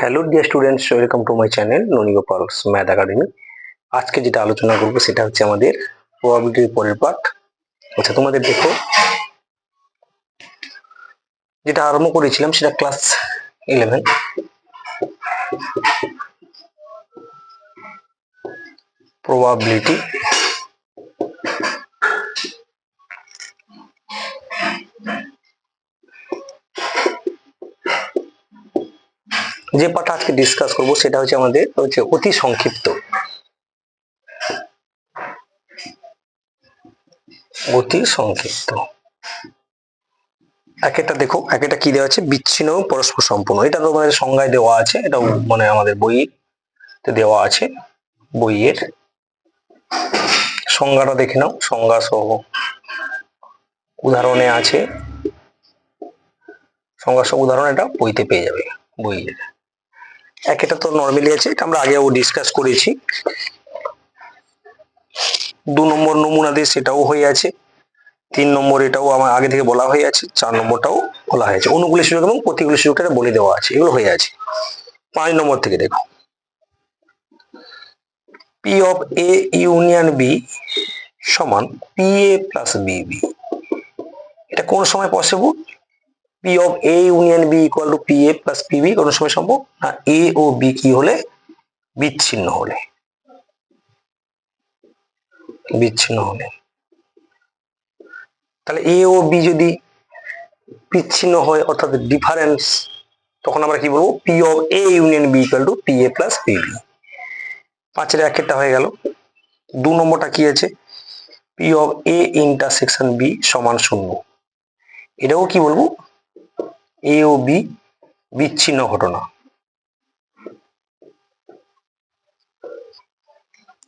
Hello dear students welcome to my channel Noni Gopal's math academy আজকে যেটা আলোচনা করব, সেটা হচ্ছে আমাদের প্রবাবিলিটির পরের পার্ট আচ্ছা তোমাদের দেখো। যেটা আরম্ভ করেছিলাম, সেটা ক্লাস ইলেভেন প্রবাবিলিটি যে পার্ট আজকে ডিসকাস করব সেটা হচ্ছে আমাদের হচ্ছে অতি সংক্ষিপ্ত। অতি সংক্ষিপ্ত। একেটা দেখো একেটা কি দেওয়া আছে? বিচ্ছিন্ন পরস্পর সম্পূর্ণ। এটা তো আমাদের সংজ্ঞায় দেওয়া আছে, এটা মানে আমাদের বইতে দেওয়া আছে, বইয়ের। সংজ্ঞাটা দেখে নাও সংজ্ঞা সহ উদাহরণে আছে সংজ্ঞা সহ উদাহরণ এটা বইতে পেয়ে যাবে, বইয়ের। এক তো নর্মালি আছে, এটা আমরা আগেও ডিসকাস করেছি। দু নম্বর নমুনা দিয়ে সেটাও হয়ে আছে, তিন নম্বর এটাও আমার আগে থেকে বলা হয়ে আছে, চার নম্বরটাও বলা হয়েছে অনুকূলের সুযোগ এবং প্রতিকূলের সুযোগটা বলে দেওয়া আছে, এগুলো হয়ে আছে। পাঁচ নম্বর থেকে দেখো। P of A union B সমান P A plus B B এটা কোন সময় possible P of A union B equal to P A plus P B কোন সময় সম্ভব না। এ ও বি কি হলে? বিচ্ছিন্ন হলে। বিচ্ছিন্ন হলে। তাহলে এ ও বি যদি বিচ্ছিন্ন হয়, অর্থাৎ ডিফারেন্স তখন আমরা কি বলব? P of A union B equal to P A plus P B পাঁচের একটা হয়ে গেল। দু নম্বরটা কি আছে? P of A intersection B সমান শূন্য। এটাও কি বলব? এ ও বি বিচ্ছিন্ন ঘটনা।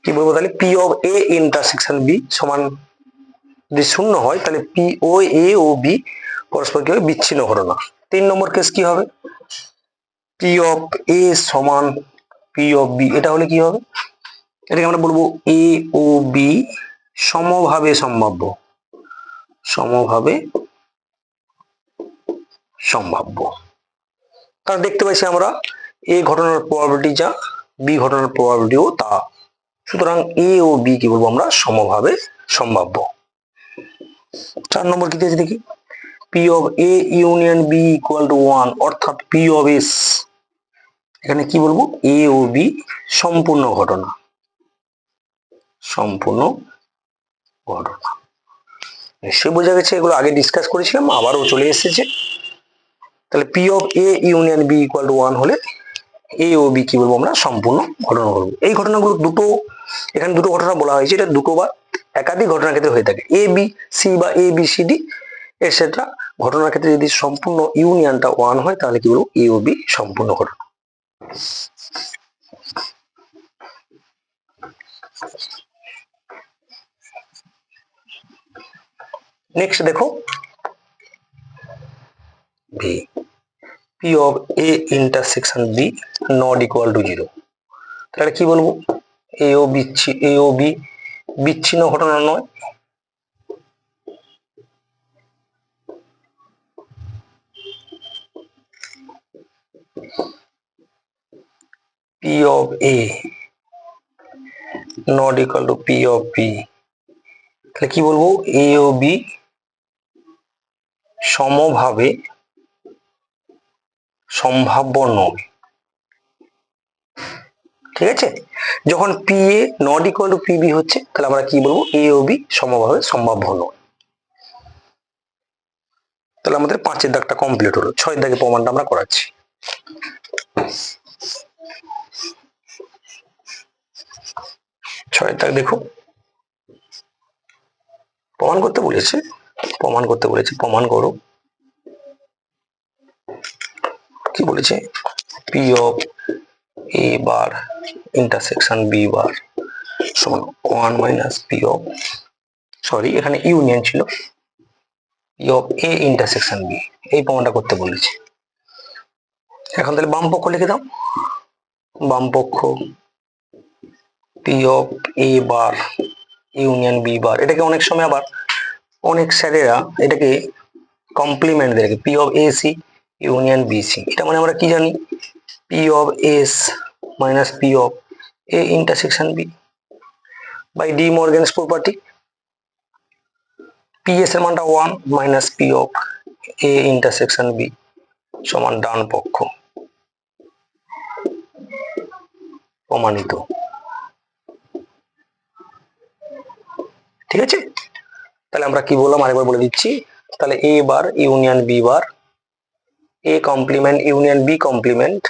কি বলব তাহলে? P of A intersection B সমান যদি শূন্য হয়, তাহলে পি ও এ ও বি পরস্পর কি হবে বিচ্ছিন্ন ঘটনা। তিন নম্বর কেস কি হবে? পি অফ এ সমান পি অফ বি এটা হলে কি হবে? এটাকে আমরা বলব এ ও বি সমভাবে সম্ভাব্য। সমভাবে সম্ভাব্য। কারণ দেখতে পাচ্ছি আমরা এ ঘটনার প্রবাবিলিটি যা, বি ঘটনার প্রবাবিলিটিও তা। সুতরাং এ ও বি কি বলব আমরা? সমভাবে সম্ভাব্য। চার নম্বর কি দিয়েছে দেখি? P of A union B equal to one অর্থাৎ পি অফ এস এখানে কি বলব? এ ও বি সম্পূর্ণ ঘটনা। সম্পূর্ণ ঘটনা। নিশ্চয়ই বোঝা গেছে, এগুলো আগে ডিসকাস করেছিলাম, আবারও চলে এসেছে। তাহলে P of A union B equal to one হলে এ ও বি কি বলব আমরা? সম্পূর্ণ ঘটনা বলব। এই ঘটনাগুলো দুটো, এখানে দুটো ঘটনা বলা হয়েছে, এটা দুটো বা একাধিক ঘটনার ক্ষেত্রে হয়ে থাকে। এ বি সি বা A B C D etcetera ঘটনার ক্ষেত্রে যদি সম্পূর্ণ ইউনিয়নটা ওয়ান হয়, তাহলে কি বলব? এ ও বি সম্পূর্ণ ঘটনা। নেক্সট দেখো। V P of A intersection B not equal to zero তাহলে কি বলব? এ ও বিচ্ছি এ ও বি বিচ্ছিন্ন ঘটনা নয়। P of A not equal to P of B তাহলে কি বলব? এ ও বি সমভাবে সম্ভাব্য নয় ঠিক আছে? যখন P A not equal to P B হচ্ছে, তাহলে আমরা কি বলব? এ ও বি সমভাবে সম্ভাব্য নয় তাহলে আমাদের পাঁচের দাগটা কমপ্লিট হলো। ছয়ের দাগে প্রমাণটা আমরা করাচ্ছি। ছয়ের দাগ দেখো। প্রমাণ করতে বলেছে। প্রমাণ করতে বলেছে। প্রমাণ করো। বলেছে P of A bar intersection B bar সমান one minus P of sorry এখানে ইউনিয়ন ছিল। P of A intersection B এই প্রমাণটা করতে বলেছে। এখন তাহলে বাম পক্ষ লিখে দাও। বাম পক্ষ P of A bar union B bar এটাকে অনেক সময় আবার অনেক স্যারেরা এটাকে কমপ্লিমেন্ট দেয়। P of A C union B C এটা মানে আমরা কি জানি? P of S minus P of A intersection B by De Morgan's property P S এর মানটা one minus P of A intersection B সমান ডান পক্ষ প্রমাণিত। ঠিক আছে? তাহলে আমরা কি বললাম? আরেকবার বলে দিচ্ছি। তাহলে A bar union B bar A complement union B complement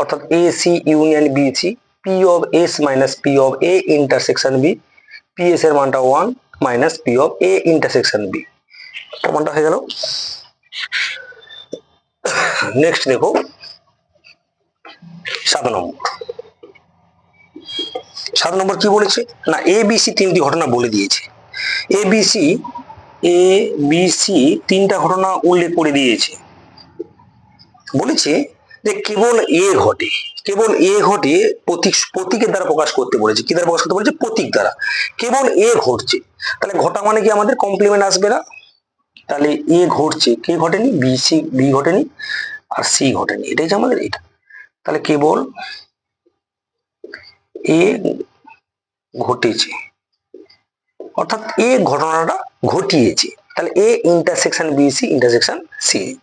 অর্থাৎ A C union B C P of S minus P of A intersection B P S এর মানটা one minus P of A intersection B প্রমাণটা হয়ে গেল। Next দেখো। সাত নম্বর। সাত নম্বর কি বলেছে? না এ বি সি তিনটি ঘটনা বলে দিয়েছে। A B C A B C তিনটা ঘটনা উল্লেখ করে দিয়েছে। বলেছে যে কেবল এ ঘটে, কেবল এ ঘটে প্রতীক, প্রতীকের দ্বারা প্রকাশ করতে বলেছে। কি দ্বারা প্রকাশ করতে বলেছে? প্রতীক দ্বারা। কেবল এ ঘটছে। তাহলে ঘটা মানে কি আমাদের? কমপ্লিমেন্ট আসবে না। তাহলে এ ঘটছে। কে ঘটেনি? বি, সি, বি ঘটেনি আর সি ঘটেনি। এটাই যে আমাদের এটা। তাহলে কেবল এ ঘটেছে। অর্থাৎ এ ঘটনাটা ঘটিয়েছে। তাহলে A intersection B, C intersection C.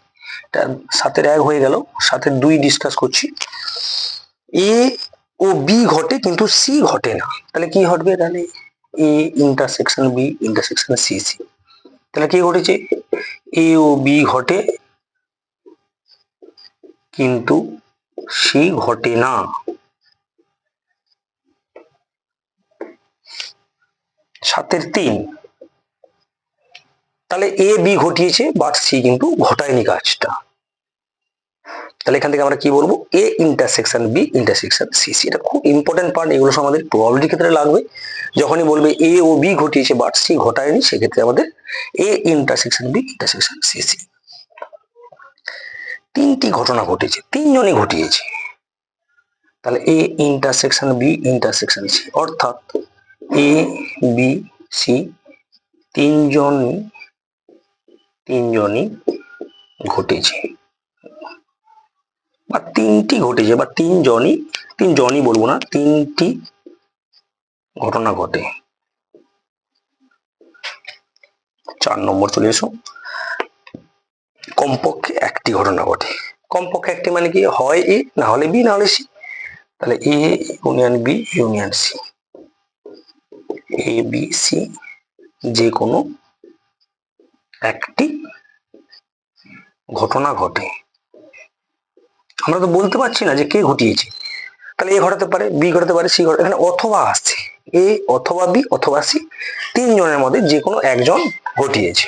সাতের এক হয়ে গেল, সাতের দুই ডিসকাস করছি। এ ও বি ঘটে কিন্তু সি ঘটে না। তাহলে কি ঘটবে? তাহলে A intersection B intersection C C. তাহলে কি ঘটেছে? এ ও বি ঘটে কিন্তু সি ঘটে না। সাতের তিন। তাহলে এ বি ঘটিয়েছে বাট সি কিন্তু ঘটায়নি কাজটা। তাহলে এখান থেকে আমরা কি বলব? A intersection B intersection C C এটা খুব ইম্পর্টেন্ট পার্ট এগুলো সব আমাদের প্রবাবিলিটির ক্ষেত্রে লাগবে। যখনই বলবে এ ও বি ঘটিয়েছে বাট সি ঘটায়নি, সেক্ষেত্রে আমাদের A intersection B intersection C C তিনটি ঘটনা ঘটেছে, তিনজনই ঘটিয়েছে। তাহলে A intersection B intersection C অর্থাৎ এ বি সি তিনজনই তিনজনই ঘটেছে। বা তিনটি ঘটেছে, বা তিনজনই তিনজনই বলব না, তিনটি ঘটনা ঘটে। চার নম্বর চলে এসো। কমপক্ষে একটি ঘটনা ঘটে। কমপক্ষে একটি মানে কি? হয় এ, না হলে বি, না হলে সি। তাহলে A union B, union C. A, B, C, যে কোনো একটি ঘটনা ঘটে। আমরা তো বলতে পারছি না যে কে ঘটিয়েছে। তাহলে এ ঘটাতে পারে, বি ঘটাতে পারে, সি ঘটাতে এখানে অথবা আসছে। এ অথবা বি অথবা সি, তিনজনের মধ্যে যে কোনো একজন ঘটিয়েছে।